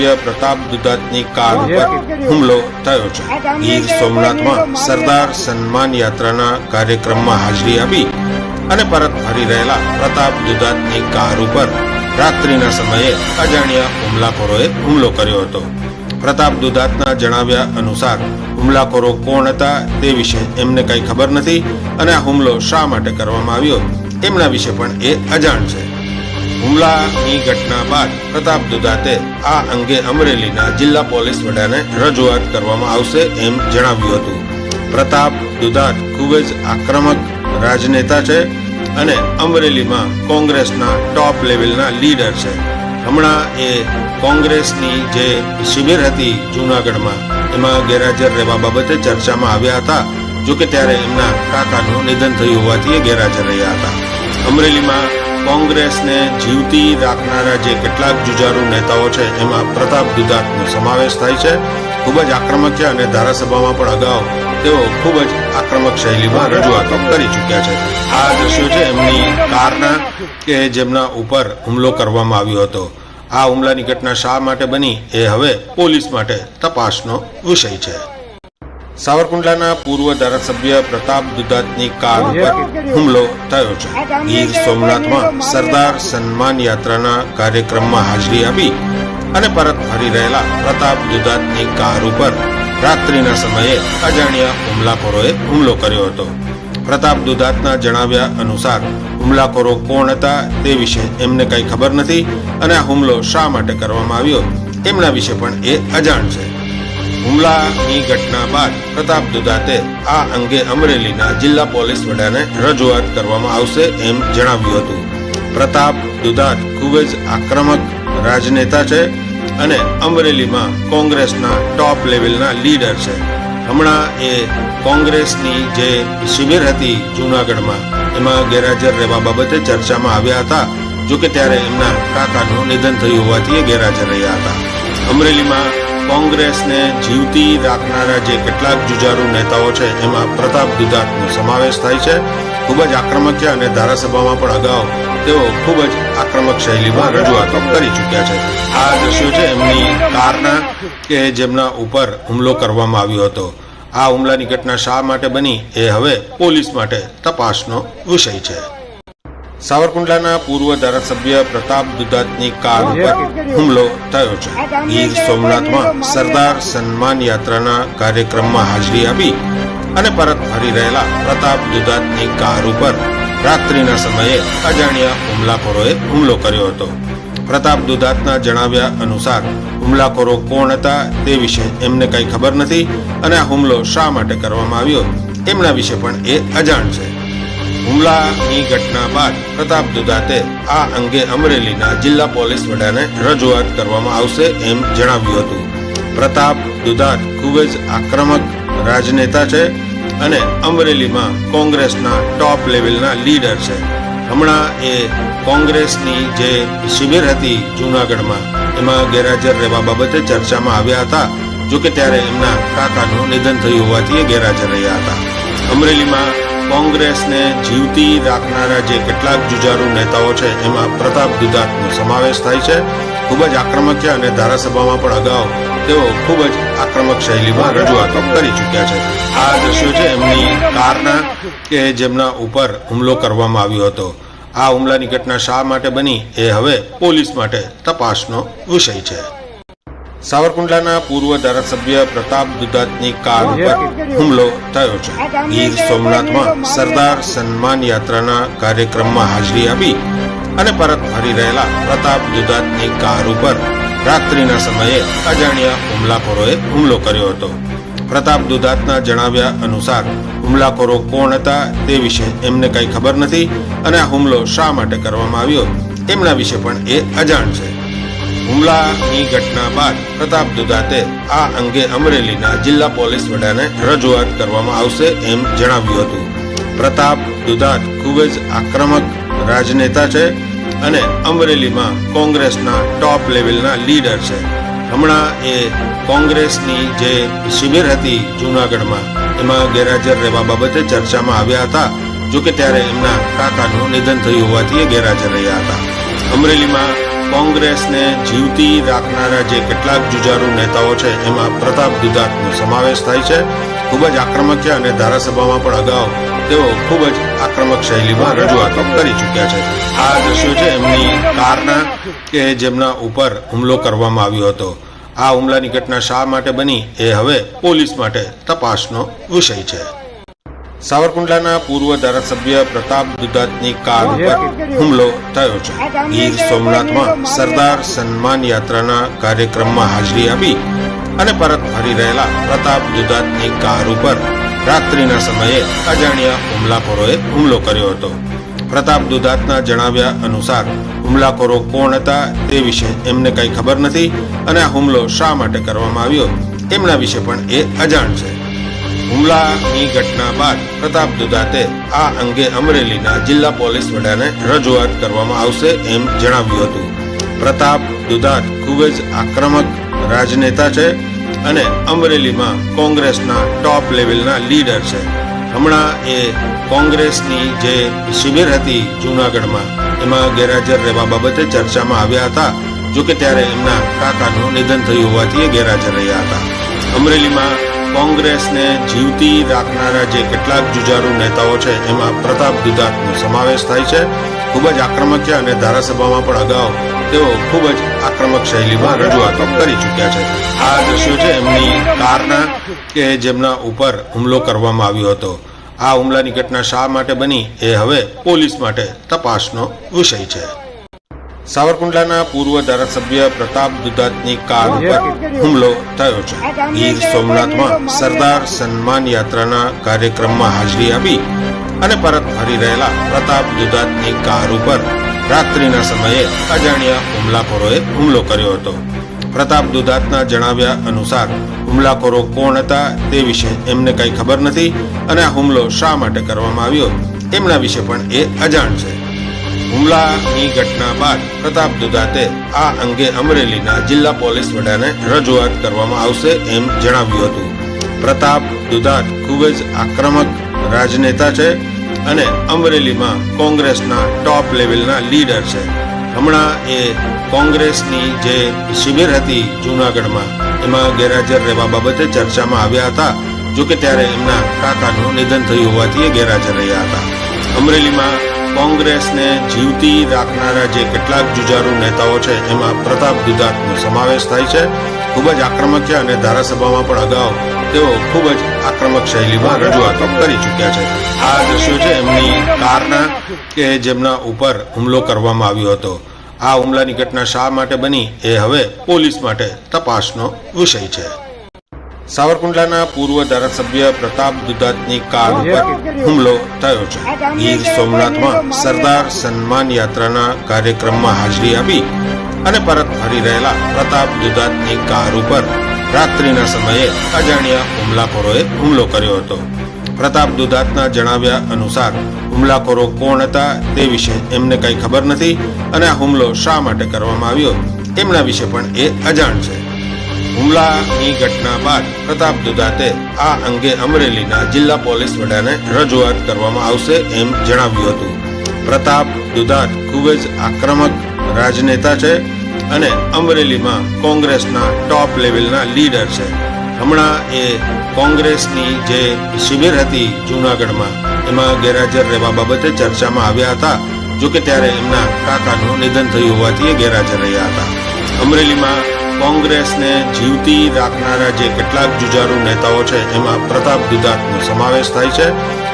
ધારાસભ્ય પ્રતાપ દુધાતની કાર ઉપર હુમલો થયો છે. ગીર સોમનાથમાં સરદાર સન્માન યાત્રાના કાર્યક્રમમાં હાજરી આપી અને પરત ફરી રહેલા પ્રતાપ દુધાતની કાર ઉપર રાત્રિના સમયે અજાણ્યા હુમલાખોરોએ હુમલો કર્યો હતો. પ્રતાપ દુધાતના જણાવ્યા અનુસાર હુમલાખોરો કોણ હતા તે વિશે એમને કઈ ખબર નથી અને આ હુમલો શા માટે કરવામાં આવ્યો એમના વિશે પણ એ અજાણ છે. હુમલાની ઘટના બાદ પ્રતાપ દુધાતે આ અંગે અમરેલીના જિલ્લા પોલીસ વડાને રજૂઆત કરવામાં આવશે એમ જણાવ્યું હતું. પ્રતાપ દુધાત ખૂબ જ આક્રમક રાજનેતા છે અને અમરેલીમાં કોંગ્રેસના ટોપ લેવલના લીડર છે. હમણાં એ કોંગ્રેસની જે શિબિર હતી જૂનાગઢમાં, એમાં ગેરહાજર રહેવા બાબતે ચર્ચામાં આવ્યા હતા. જોકે ત્યારે એમના કાકાનું નિધન થયું હોવાથી એ ગેરહાજર રહ્યા હતા. અમરેલીમાં કોંગ્રેસને જીવતી રાખનારા જે કેટલાક જુજારુ નેતાઓ છે, એમાં પ્રતાપ દુધાતનો સમાવેશ થાય છે. ખૂબ જ આક્રમક છે અને ધારાસભામાં પણ અગાઉ તેઓ ખૂબ જ આક્રમક શૈલીમાં રજૂઆતો કરી ચૂક્યા છે. આ દ્રશ્યો છે એમની કારના કે જેમના ઉપર હુમલો કરવામાં આવ્યો હતો. આ હુમલાની ઘટના શા માટે બની, એ હવે પોલીસ માટે તપાસનો વિષય છે. સાવરકુંડલાના પૂર્વ ધારાસભ્ય પ્રતાપ દુધાતની કાર ઉપર હુમલો થયો છે. ગીર સોમનાથમાં સરદાર સન્માન યાત્રાના કાર્યક્રમમાં હાજરી આપી અને પરત ફરી રહેલા પ્રતાપ દુધાતની કાર ઉપર રાત્રિના સમયે અજાણ્યા હુમલાખોરોએ હુમલો કર્યો હતો. પ્રતાપ દુધાતના જણાવ્યા અનુસાર હુમલાખોરો કોણ હતા તે વિશે એમને કંઈ ખબર નથી અને આ હુમલો શા માટે કરવામાં આવ્યો એમના વિશે પણ એ અજાણ છે. હુમલાની ઘટના બાદ પ્રતાપ દુધાતે આ અંગે અમરેલીના જિલ્લા પોલીસ વડાને રજૂઆત કરવામાં આવશે એમ જણાવ્યું હતું. પ્રતાપ દુધાત ખૂબ જ આક્રમક રાજનેતા છે અને અમરેલીમાં કોંગ્રેસના ટોપ લેવલના લીડર છે. હમણાં એ કોંગ્રેસની જે શિબિર હતી જૂનાગઢમાં, એમાં ગેરહાજર રહેવા બાબતે ચર્ચામાં આવ્યા હતા, જોકે ત્યારે એમના કાકાનું નિધન થયું હોવાથી એ ગેરહાજર રહ્યા હતા. અમરેલીમાં કોંગ્રેસને જીવતી રાખનારા જે કેટલાક જુજારુ નેતાઓ છે, એમાં પ્રતાપ દુધાતનો સમાવેશ થાય છે. ખૂબ જ આક્રમક છે અને ધારાસભામાં પણ અગાઉ તેઓ ખૂબ જ આક્રમક શૈલીમાં રજૂઆતો કરી ચૂક્યા છે. આ દ્રશ્યો છે એમની કારના કે જેમના ઉપર હુમલો કરવામાં આવ્યો હતો. આ હુમલાની ઘટના શા માટે બની, એ હવે પોલીસ માટે તપાસનો વિષય છે. સાવરકુંડલાના પૂર્વ ધારાસભ્ય પ્રતાપ દુધાતની કાર ઉપર હુમલો થયો છે. ગીર સોમનાથમાં સરદાર સન્માન યાત્રાના કાર્યક્રમમાં હાજરી આપી અને પરત ફરી રહેલા પ્રતાપ દુધાતની કાર ઉપર રાત્રિના સમયે અજાણ્યા હુમલાખોરોએ હુમલો કર્યો હતો. પ્રતાપ દુધાતના જણાવ્યા અનુસાર હુમલાખોરો કોણ હતા તે વિશે એમને કંઈ ખબર નથી અને આ હુમલો શા માટે કરવામાં આવ્યો એમના વિશે પણ એ અજાણ છે. હુમલાની ઘટના બાદ પ્રતાપ દુધાતે આ અંગે અમરેલીના જિલ્લા પોલીસ વડાને રજૂઆત કરવામાં આવશે એમ જણાવ્યું હતું. પ્રતાપ દુદાત ખૂબ જ આક્રમક રાજનેતા છે અને અમરેલીમાં કોંગ્રેસના ટોપ લેવલના લીડર છે. હમણાં એ કોંગ્રેસની જે શિબિર હતી જૂનાગઢમાં, એમાં ગેરહાજર રહેવા બાબતે ચર્ચામાં આવ્યા હતા, જોકે ત્યારે એમના કાકાનું નિધન થયું હોવાથી એ ગેરહાજર રહ્યા હતા. અમરેલીમાં કોંગ્રેસને જીવતી રાખનારા જે કેટલાક જુજારુ નેતાઓ છે, એમાં પ્રતાપ દુધાતનો સમાવેશ થાય છે. ખૂબ જ આક્રમક છે અને ધારાસભામાં પણ અગાઉ તેઓ ખૂબ જ આક્રમક શૈલીમાં રજૂઆતો કરી ચૂક્યા છે. આ દ્રશ્યો છે એમની કારના કે જેમના ઉપર હુમલો કરવામાં આવ્યો હતો. આ હુમલાની ઘટના શા માટે બની, એ હવે પોલીસ માટે તપાસનો વિષય છે. સાવરકુંડલાના પૂર્વ ધારાસભ્ય પ્રતાપ દુધાતની કાર ઉપર હુમલો થયો છે. ગીર સોમનાથમાં સરદાર સન્માન યાત્રાના કાર્યક્રમમાં હાજરી આપી અને પરત ફરી રહેલા પ્રતાપ દુધાતની કાર ઉપર રાત્રિના સમયે અજાણ્યા હુમલાખોરોએ હુમલો કર્યો હતો. પ્રતાપ દુધાતના જણાવ્યા અનુસાર હુમલાખોરો કોણ હતા તે વિશે એમને કઈ ખબર નથી અને આ હુમલો શા માટે કરવામાં આવ્યો એમના વિશે પણ એ અજાણ છે. હુમલાની ઘટના બાદ પ્રતાપ દુધાતે આ અંગે અમરેલીના જિલ્લા પોલીસ વડાને રજૂઆત કરવામાં આવશે એમ જણાવ્યું હતું. પ્રતાપ દુધાત ખૂબ જ આક્રમક રાજનેતા છે અને અમરેલીમાં કોંગ્રેસના ટોપ લેવલના લીડર છે. હમણાં એ કોંગ્રેસની જે શિબિર હતી જૂનાગઢમાં, એમાં ગેરહાજર રહેવા બાબતે ચર્ચામાં આવ્યા હતા, જોકે ત્યારે એમના કાકાનું નિધન થયું હોવાથી એ ગેરહાજર રહ્યા હતા. અમરેલીમાં કોંગ્રેસને જીવતી રાખનારા જે કેટલાક જુજારુ નેતાઓ છે, એમાં પ્રતાપ દુધાતનો સમાવેશ થાય છે. ખૂબ જ આક્રમક છે અને ધારાસભામાં પણ અગાઉ તેઓ ખૂબ જ આક્રમક શૈલીમાં રજૂઆતો કરી ચૂક્યા છે. આ દ્રશ્યો છે એમની કારના કે જેમના ઉપર હુમલો કરવામાં આવ્યો હતો. આ હુમલાની ઘટના શા માટે બની, એ હવે પોલીસ માટે તપાસનો વિષય છે. સાવરકુંડલાના પૂર્વ ધારાસભ્ય પ્રતાપ દુધાતની કાર ઉપર હુમલો થયો છે. ગીર સોમનાથમાં સરદાર સન્માન યાત્રાના કાર્યક્રમમાં હાજરી આપી અને પરત ફરી રહેલા પ્રતાપ દુધાતની કાર ઉપર રાત્રિના સમયે અજાણ્યા હુમલાખોરોએ હુમલો કર્યો હતો. પ્રતાપ દુધાતના જણાવ્યા અનુસાર હુમલાખોરો કોણ હતા તે વિશે એમને કંઈ ખબર નથી અને આ હુમલો શા માટે કરવામાં આવ્યો એમના વિશે પણ એ અજાણ છે. હુમલાની ઘટના બાદ પ્રતાપ દુધાતે આ અંગે અમરેલીના જિલ્લા પોલીસ વડાને રજૂઆત કરવામાં આવશે એમ જણાવ્યું હતું. પ્રતાપ દુધાત ખૂબ જ આક્રમક રાજનેતા છે અને અમરેલીમાં કોંગ્રેસના ટોપ લેવલના લીડર છે. હમણાં એ કોંગ્રેસની જે શિબિર હતી જૂનાગઢમાં, એમાં ગેરહાજર રહેવા બાબતે ચર્ચામાં આવ્યા હતા, જોકે ત્યારે એમના કાકાનું નિધન થયું હોવાથી એ ગેરહાજર રહ્યા હતા. અમરેલીમાં કોંગ્રેસને જીવતી રાખનારા જે કેટલાક જુજારુ નેતાઓ છે, એમાં પ્રતાપ દુધાતનો સમાવેશ થાય છે. ખૂબ જ આક્રમક છે અને ધારાસભામાં પણ અગાઉ તેઓ ખૂબ જ આક્રમક શૈલીમાં રજૂઆતો કરી ચૂક્યા છે. આ દ્રશ્યો છે એમની કારના કે જેમના ઉપર હુમલો કરવામાં આવ્યો હતો. આ હુમલાની ઘટના શા માટે બની, એ હવે પોલીસ માટે તપાસનો વિષય છે. સાવરકુંડલાના પૂર્વ ધારાસભ્ય પ્રતાપ દુધાતની કાર ઉપર હુમલો થયો છે. ગીર સોમનાથમાં સરદાર સન્માન યાત્રાના કાર્યક્રમમાં હાજરી આપી અને પરત ફરી રહેલા પ્રતાપ દુધાતની કાર ઉપર રાત્રિના સમયે અજાણ્યા હુમલાખોરોએ હુમલો કર્યો હતો. પ્રતાપ દુધાતના જણાવ્યા અનુસાર હુમલાખોરો કોણ હતા તે વિશે એમને કંઈ ખબર નથી અને આ હુમલો શા માટે કરવામાં આવ્યો એમના વિશે પણ એ અજાણ છે. હુમલાની ઘટના બાદ પ્રતાપ દુધાતે આ અંગે અમરેલીના જિલ્લા પોલીસ વડાને રજૂઆત કરવામાં આવશે એમ જણાવ્યું હતું. પ્રતાપ દુધાત ખૂબ જ આક્રમક રાજનેતા છે અને અમરેલીમાં કોંગ્રેસના ટોપ લેવલના લીડર છે. હમણાં એ કોંગ્રેસની જે શિબિર હતી જૂનાગઢમાં, એમાં ગેરહાજર રહેવા બાબતે ચર્ચામાં આવ્યા હતા, જોકે ત્યારે એમના કાકાનું નિધન થયું હોવાથી એ ગેરહાજર રહ્યા હતા. અમરેલીમાં કોંગ્રેસને જીવતી રાખનારા જે કેટલાક જુજારુ નેતાઓ છે, એમાં પ્રતાપ દુધાતનો સમાવેશ થાય છે. ખૂબ જ આક્રમક છે અને ધારાસભામાં પણ અગાઉ તેઓ ખૂબ જ આક્રમક શૈલીમાં રજૂઆતો કરી ચૂક્યા છે. આ દ્રશ્યો છે એમની કારના કે જેમના ઉપર હુમલો કરવામાં આવ્યો હતો. આ હુમલાની ઘટના શા માટે બની, એ હવે પોલીસ માટે તપાસનો વિષય છે. સાવરકુંડલાના પૂર્વ ધારાસભ્ય પ્રતાપ દુધાતની કાર ઉપર હુમલો થયો છે. ગીર સોમનાથમાં સરદાર સન્માન યાત્રાના કાર્યક્રમમાં હાજરી આપી અને પરત ફરી રહેલા પ્રતાપ દુધાતની કાર ઉપર રાત્રિના સમયે અજાણ્યા હુમલાખોરોએ હુમલો કર્યો હતો. પ્રતાપ દુધાતના જણાવ્યા અનુસાર હુમલાખોરો કોણ હતા તે વિશે એમને કંઈ ખબર નથી અને આ હુમલો શા માટે કરવામાં આવ્યો એમના વિશે પણ એ અજાણ છે. હુમલાની ઘટના બાદ પ્રતાપ દુધાતે આ અંગે અમરેલીના જિલ્લા પોલીસ વડાને રજૂઆત કરવામાં આવશે એમ જણાવ્યું હતું. પ્રતાપ દુધાત ખૂબ જ આક્રમક રાજનેતા છે અને અમરેલીમાં કોંગ્રેસના ટોપ લેવલના લીડર છે. હમણાં એ કોંગ્રેસની જે શિબિર હતી જૂનાગઢમાં, એમાં ગેરહાજર રહેવા બાબતે ચર્ચામાં આવ્યા હતા, જોકે ત્યારે એમના કાકાનું નિધન થયું હોવાથી એ ગેરહાજર રહ્યા હતા. અમરેલીમાં કોંગ્રેસને જીવતી રાખનારા જે કેટલાક જુજારુ નેતાઓ છે, એમાં પ્રતાપ દુધાતનો સમાવેશ થાય છે.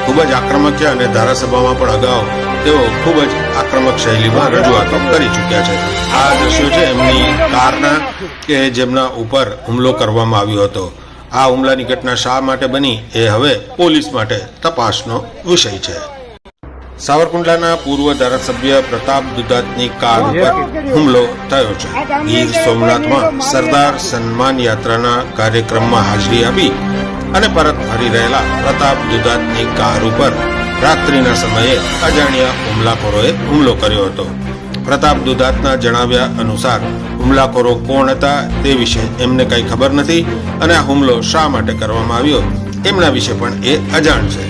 ખૂબ જ આક્રમક છે અને ધારાસભામાં પણ અગાઉ તેઓ ખૂબ જ આક્રમક શૈલીમાં રજૂઆતો કરી ચૂક્યા છે. આ દ્રશ્યો છે એમની કારના કે જેમના ઉપર હુમલો કરવામાં આવ્યો હતો. આ હુમલાની ઘટના શા માટે બની, એ હવે પોલીસ માટે તપાસનો વિષય છે. સાવરકુંડલાના પૂર્વ ધારાસભ્ય પ્રતાપ દુધાતની કાર ઉપર હુમલો થયો છે. ગીર સોમનાથમાં સરદાર સન્માન યાત્રાના કાર્યક્રમમાં હાજરી આપી અને પરત ફરી રહેલા પ્રતાપ દુધાતની કાર ઉપર રાત્રિના સમયે અજાણ્યા હુમલાખોરોએ હુમલો કર્યો હતો. પ્રતાપ દુધાતના જણાવ્યા અનુસાર હુમલાખોરો કોણ હતા તે વિશે એમને કંઈ ખબર નથી અને આ હુમલો શા માટે કરવામાં આવ્યો એમના વિશે પણ એ અજાણ છે.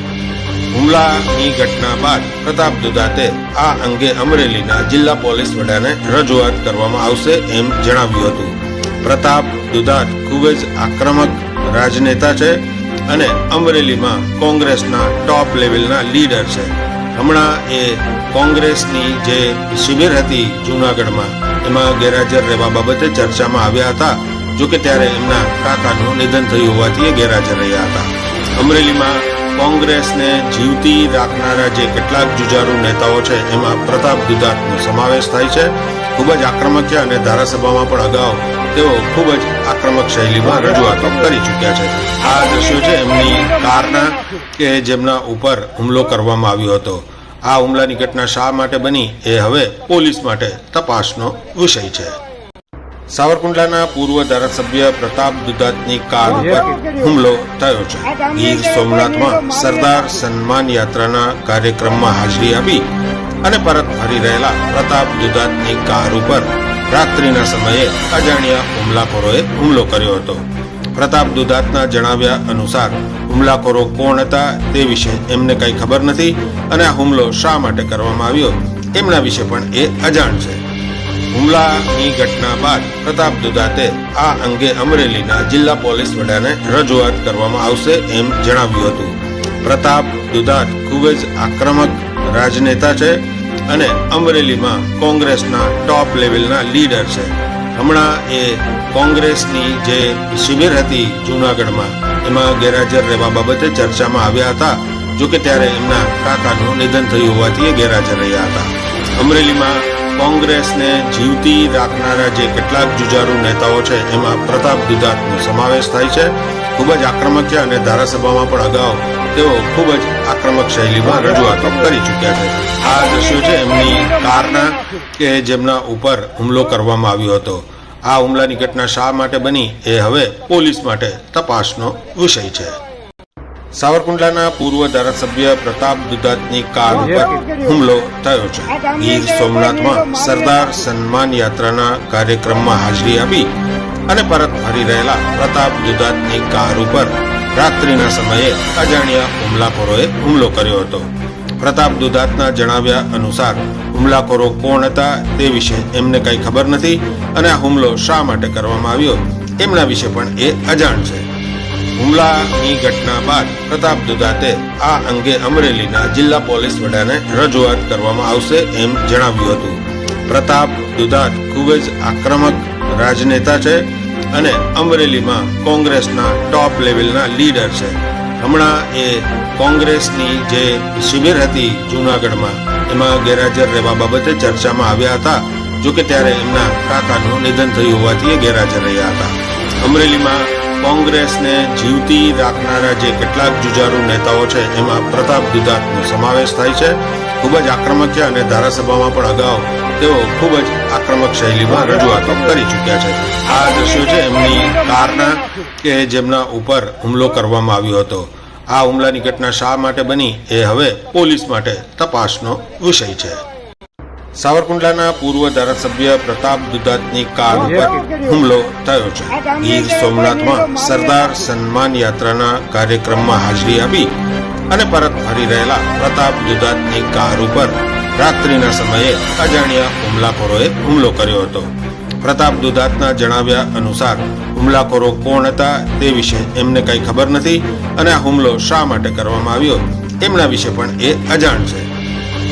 હુમલાની ઘટના બાદ પ્રતાપ દુધાતે આ અંગે અમરેલીના જિલ્લા પોલીસ વડાને રજૂઆત કરવામાં આવશે એમ જણાવ્યું હતું. પ્રતાપ દુદાત ખૂબ જ આક્રમક રાજનેતા છે અને અમરેલીમાં કોંગ્રેસના ટોપ લેવલના લીડર છે. હમણાં એ કોંગ્રેસની જે શિબિર હતી જૂનાગઢમાં, એમાં ગેરહાજર રહેવા બાબતે ચર્ચામાં આવ્યા હતા, જોકે ત્યારે એમના કાકાનું નિધન થયું હોવાથી એ ગેરહાજર રહ્યા હતા. અમરેલીમાં કોંગ્રેસને જીવતી રાખનારા જે કેટલાક જુજારુ નેતાઓ છે, એમાં પ્રતાપ દુધાતનો સમાવેશ થાય છે. ખૂબ જ આક્રમક છે અને ધારાસભામાં પણ અગાઉ તેઓ ખૂબ જ આક્રમક શૈલીમાં રજૂઆતો કરી ચૂક્યા છે. આ દ્રશ્યો છે એમની કારના કે જેમના ઉપર હુમલો કરવામાં આવ્યો હતો. આ હુમલાની ઘટના શા માટે બની, એ હવે પોલીસ માટે તપાસનો વિષય છે. સાવરકુંડલાના પૂર્વ ધારાસભ્ય પ્રતાપ દુધાતની કાર ઉપર હુમલો થયો છે. ગીર સોમનાથમાં સરદાર સન્માન યાત્રાના કાર્યક્રમમાં હાજરી આપી અને પરત ફરી રહેલા પ્રતાપ દુધાતની કાર ઉપર રાત્રિના સમયે અજાણ્યા હુમલાખોરોએ હુમલો કર્યો હતો. પ્રતાપ દુધાતના જણાવ્યા અનુસાર હુમલાખોરો કોણ હતા તે વિશે એમને કંઈ ખબર નથી અને આ હુમલો શા માટે કરવામાં આવ્યો એમના વિશે પણ એ અજાણ છે. હુમલાની ઘટના બાદ પ્રતાપ દુધાતે આ અંગે અમરેલીના જિલ્લા પોલીસ વડાને રજૂઆત કરવામાં આવશે એમ જણાવ્યું હતું. પ્રતાપ દુધાત ખૂબ જ આક્રમક રાજનેતા છે અને અમરેલીમાં કોંગ્રેસના ટોપ લેવલના લીડર છે. હમણાં એ કોંગ્રેસની જે શિબિર હતી જૂનાગઢમાં, એમાં ગેરહાજર રહેવા બાબતે ચર્ચામાં આવ્યા હતા, જોકે ત્યારે એમના કાકાનું નિધન થયું હોવાથી એ ગેરહાજર રહ્યા હતા. અમરેલીમાં કોંગ્રેસને જીવતી રાખનારા જે કેટલાક જુજારુ નેતાઓ છે, એમાં પ્રતાપ દુધાતનો સમાવેશ થાય છે. ખૂબ જ આક્રમક છે અને ધારાસભામાં પણ અગાઉ તેઓ ખૂબ જ આક્રમક શૈલીમાં રજૂઆતો કરી ચૂક્યા છે. આ દ્રશ્યો છે એમની કારના કે જેમના ઉપર હુમલો કરવામાં આવ્યો હતો. આ હુમલાની ઘટના શા માટે બની, એ હવે પોલીસ માટે તપાસનો વિષય છે. સાવરકુંડલાના પૂર્વ ધારાસભ્ય પ્રતાપ દુધાતની કાર ઉપર હુમલો થયો છે. ગીર સોમનાથમાં સરદાર સન્માન યાત્રાના કાર્યક્રમમાં હાજરી આપી અને પરત ફરી રહેલા પ્રતાપ દુધાતની કાર ઉપર રાત્રિના સમયે અજાણ્યા હુમલાખોરોએ હુમલો કર્યો હતો. પ્રતાપ દુધાતના જણાવ્યા અનુસાર હુમલાખોરો કોણ હતા તે વિશે એમને કંઈ ખબર નથી અને આ હુમલો શા માટે કરવામાં આવ્યો એમના વિશે પણ એ અજાણ છે. હુમલાની ઘટના બાદ પ્રતાપ દુધાતે આ અંગે અમરેલીના જિલ્લા પોલીસ વડાને રજૂઆત કરવામાં આવશે એમ જણાવ્યું હતું. પ્રતાપ દુધાત ખૂબ જ આક્રમક રાજનેતા છે અને અમરેલીમાં કોંગ્રેસના ટોપ લેવલના લીડર છે. હમણાં એ કોંગ્રેસની જે શિબિર હતી જૂનાગઢમાં, એમાં ગેરહાજર રહેવા બાબતે ચર્ચામાં આવ્યા હતા, જોકે ત્યારે એમના કાકાનું નિધન થયું હોવાથી એ ગેરહાજર રહ્યા હતા. અમરેલીમાં કોંગ્રેસને જીવતી રાખનારા જે કેટલાક જુજારુ નેતાઓ છે, એમાં પ્રતાપ દુધાતનો સમાવેશ થાય છે. ખૂબ જ આક્રમક છે અને ધારાસભામાં પણ અગાઉ તેઓ ખૂબ જ આક્રમક શૈલીમાં રજૂઆતો કરી ચૂક્યા છે. આ દ્રશ્યો છે એમની કારના કે જેમના ઉપર હુમલો કરવામાં આવ્યો હતો. આ હુમલાની ઘટના શા માટે બની, એ હવે પોલીસ માટે તપાસનો વિષય છે. સાવરકુંડલાના પૂર્વ ધારાસભ્ય પ્રતાપ દુધાતની કાર ઉપર હુમલો થયો છે. ગીર સોમનાથમાં સરદાર સન્માન યાત્રાના કાર્યક્રમમાં હાજરી આપી અને પરત ફરી રહેલા પ્રતાપ દુધાતની કાર ઉપર રાત્રિના સમયે અજાણ્યા હુમલાખોરોએ હુમલો કર્યો હતો. પ્રતાપ દુધાતના જણાવ્યા અનુસાર હુમલાખોરો કોણ હતા તે વિશે એમને કંઈ ખબર નથી અને આ હુમલો શા માટે કરવામાં આવ્યો એમના વિશે પણ એ અજાણ છે.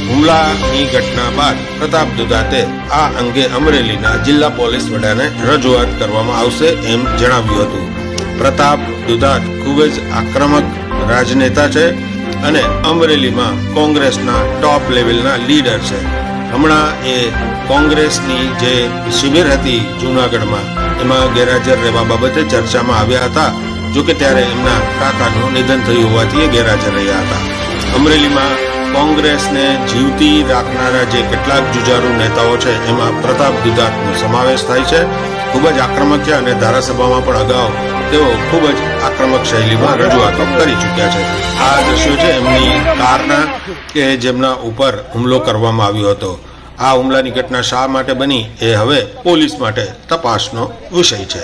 હુમલાની ઘટના બાદ પ્રતાપ દુધાતે આ અંગે અમરેલીના જિલ્લા પોલીસ વડાને રજૂઆત કરવામાં આવશે એમ જણાવ્યું હતું. પ્રતાપ દુધાત ખૂબ જ આક્રમક રાજનેતા છે અને અમરેલીમાં કોંગ્રેસના ટોપ લેવલના લીડર છે. હમણાં એ કોંગ્રેસની જે શિબિર હતી જૂનાગઢમાં, એમાં ગેરહાજર રહેવા બાબતે ચર્ચામાં આવ્યા હતા, જોકે ત્યારે એમના કાકાનું નિધન થયું હોવાથી એ ગેરહાજર રહ્યા હતા. અમરેલીમાં કોંગ્રેસને જીવતી રાખનારા જે કેટલાક જુજારુ નેતાઓ છે, એમાં પ્રતાપ દુધાતનો સમાવેશ થાય છે. ખૂબ જ આક્રમક છે અને ધારાસભામાં પણ અગાઉ તેઓ ખૂબ જ આક્રમક શૈલીમાં રજૂઆતો કરી ચૂક્યા છે. આ દ્રશ્યો છે એમની કારના કે જેમના ઉપર હુમલો કરવામાં આવ્યો હતો. આ હુમલાની ઘટના શા માટે બની, એ હવે પોલીસ માટે તપાસનો વિષય છે.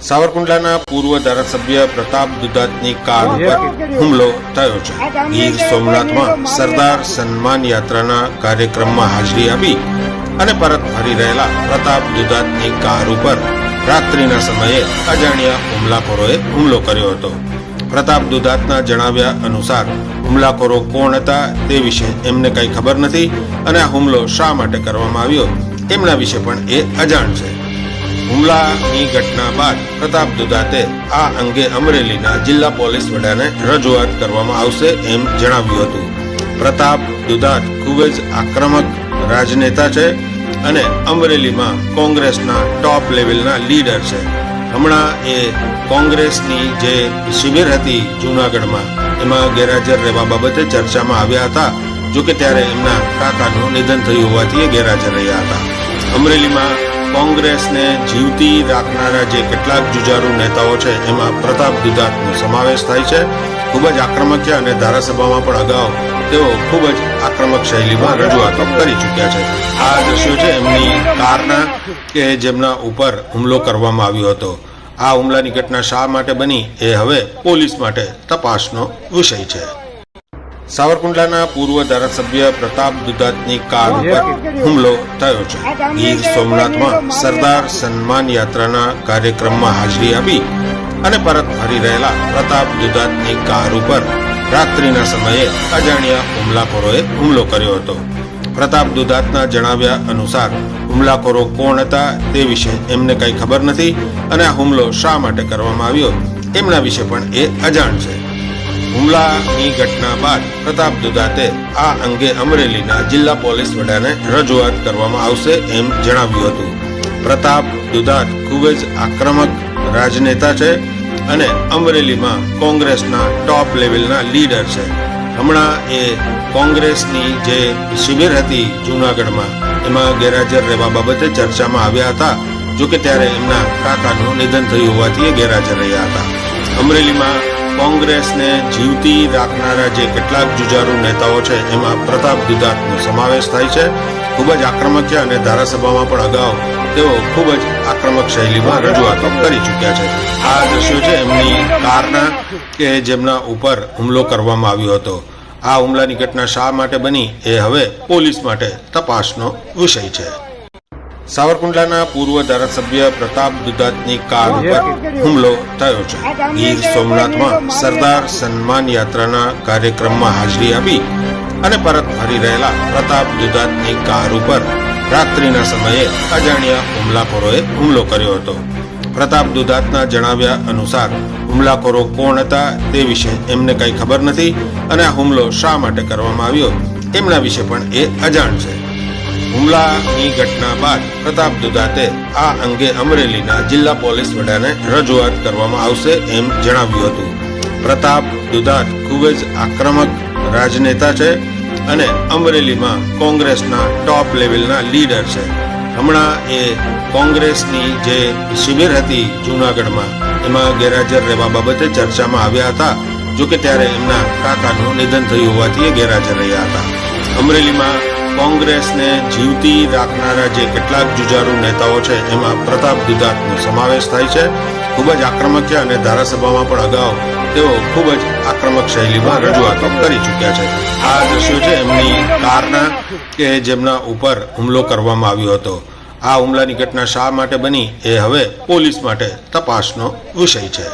સાવરકુંડલાના પૂર્વ ધારાસભ્ય પ્રતાપ દુધાતની કાર પર હુમલો થયો છે. ગીર સોમનાથમાં સરદાર સન્માન યાત્રાના કાર્યક્રમમાં હાજરી આપી અને પરત ફરી રહેલા પ્રતાપ દુધાતની કાર ઉપર રાત્રિના સમયે અજાણ્યા હુમલાખોરોએ હુમલો કર્યો હતો. પ્રતાપ દુધાતના જણાવ્યા અનુસાર હુમલાખોરો કોણ હતા તે વિશે એમને કંઈ ખબર નથી અને આ હુમલો શા માટે કરવામાં આવ્યો એમના વિશે પણ એ અજાણ છે. હુમલાની ઘટના બાદ પ્રતાપ દુધાતે આ અંગે અમરેલીના જિલ્લા પોલીસ વડાને રજૂઆત કરવામાં આવશે એમ જણાવ્યું હતું. પ્રતાપ દુધાત ખૂબ જ આક્રમક રાજનેતા છે અને અમરેલીમાં કોંગ્રેસના ટોપ લેવલના લીડર છે. હમણાં એ કોંગ્રેસની જે શિબિર હતી જૂનાગઢમાં, એમાં ગેરહાજર રહેવા બાબતે ચર્ચામાં આવ્યા હતા, જોકે ત્યારે એમના કાકાનું નિધન થયું હોવાથી એ ગેરહાજર રહ્યા હતા. અમરેલીમાં કોંગ્રેસને જીવતી રાખનારા જે કેટલાક જુજારુ નેતાઓ છે, એમાં પ્રતાપ દુધાતનો સમાવેશ થાય છે. ખૂબ જ આક્રમક છે અને ધારાસભામાં પણ અગાઉ તેઓ ખૂબ જ આક્રમક શૈલીમાં રજૂઆતો કરી ચૂક્યા છે. આ દ્રશ્યો છે એમની કારના કે જેમના ઉપર હુમલો કરવામાં આવ્યો હતો. આ હુમલાની ઘટના શા માટે બની, એ હવે પોલીસ માટે તપાસનો વિષય છે. સાવરકુંડલાના પૂર્વ ધારાસભ્ય પ્રતાપ દુધાતની કાર પર હુમલો થયો છે. ગીર સોમનાથમાં સરદાર સન્માન યાત્રાના કાર્યક્રમમાં હાજરી આપી અને પરત ફરી રહેલા પ્રતાપ દુધાતની કાર ઉપર રાત્રિના સમયે અજાણ્યા હુમલાખોરોએ હુમલો કર્યો હતો. પ્રતાપ દુધાતના જણાવ્યા અનુસાર હુમલાખોરો કોણ હતા તે વિશે એમને કંઈ ખબર નથી અને આ હુમલો શા માટે કરવામાં આવ્યો એમના વિશે પણ એ અજાણ છે. હુમલાની ઘટના બાદ પ્રતાપ દુદાતે આ અંગે અમરેલીના જિલ્લા પોલીસ વડાને રજૂઆત કરવામાં આવશે એમ જણાવ્યું હતું. પ્રતાપ દુધાત ખૂબ જ આક્રમક રાજનેતા છે અને અમરેલીમાં કોંગ્રેસના ટોપ લેવલના લીડર છે. હમણાં એ કોંગ્રેસની જે શિબિર હતી જૂનાગઢમાં, એમાં ગેરહાજર રહેવા બાબતે ચર્ચામાં આવ્યા હતા, જોકે ત્યારે એમના કાકાનું નિધન થયું હોવાથી એ ગેરહાજર રહ્યા હતા. અમરેલીમાં કોંગ્રેસને જીવતી રાખનારા જે કેટલાક જુજારુ નેતાઓ છે, એમાં પ્રતાપ દુધાતનો સમાવેશ થાય છે. ખૂબ જ આક્રમક છે અને ધારાસભામાં પણ અગાઉ તેઓ ખૂબ જ આક્રમક શૈલીમાં રજૂઆતો કરી ચૂક્યા છે. આ દ્રશ્યો છે એમની કારના કે જેમના ઉપર હુમલો કરવામાં આવ્યો હતો. આ હુમલાની ઘટના શા માટે બની, એ હવે પોલીસ માટે તપાસનો વિષય છે. સાવરકુંડલાના પૂર્વ ધારાસભ્ય પ્રતાપ દુધાતની કાર પર હુમલો થયો છે. ગીર સોમનાથમાં સરદાર સન્માન યાત્રાના કાર્યક્રમમાં હાજરી આપી અને પરત ફરી રહેલા પ્રતાપ દુધાતની કાર ઉપર રાત્રિના સમયે અજાણ્યા હુમલાખોરોએ હુમલો કર્યો હતો. પ્રતાપ દુધાતના જણાવ્યા અનુસાર હુમલાખોરો કોણ હતા તે વિશે એમને કંઈ ખબર નથી અને આ હુમલો શા માટે કરવામાં આવ્યો એમના વિશે પણ એ અજાણ છે. હુમલાની ઘટના બાદ પ્રતાપ દુધાતે આ અંગે અમરેલીના જિલ્લા પોલીસ વડાને રજૂઆત કરવામાં આવશે એમ જણાવ્યું હતું. પ્રતાપ દુધાત ખૂબ જ આક્રમક રાજનેતા છે અને અમરેલીમાં કોંગ્રેસના ટોપ લેવલના લીડર છે. હમણાં એ કોંગ્રેસની જે શિબિર હતી જૂનાગઢમાં, એમાં ગેરહાજર રહેવા બાબતે ચર્ચામાં આવ્યા હતા, જોકે ત્યારે એમના કાકાનું નિધન થયું હોવાથી એ ગેરહાજર રહ્યા હતા. અમરેલીમાં કોંગ્રેસને જીવતી રાખનારા જે કેટલાક જુજારુ નેતાઓ છે, એમાં પ્રતાપ દુધાતનો સમાવેશ થાય છે. ખૂબ જ આક્રમક છે અને ધારાસભામાં પણ અગાઉ તેઓ ખૂબ જ આક્રમક શૈલીમાં રજૂઆતો કરી ચૂક્યા છે. આ દ્રશ્યો છે એમની કારના કે જેમના ઉપર હુમલો કરવામાં આવ્યો હતો. આ હુમલાની ઘટના શા માટે બની, એ હવે પોલીસ માટે તપાસનો વિષય છે.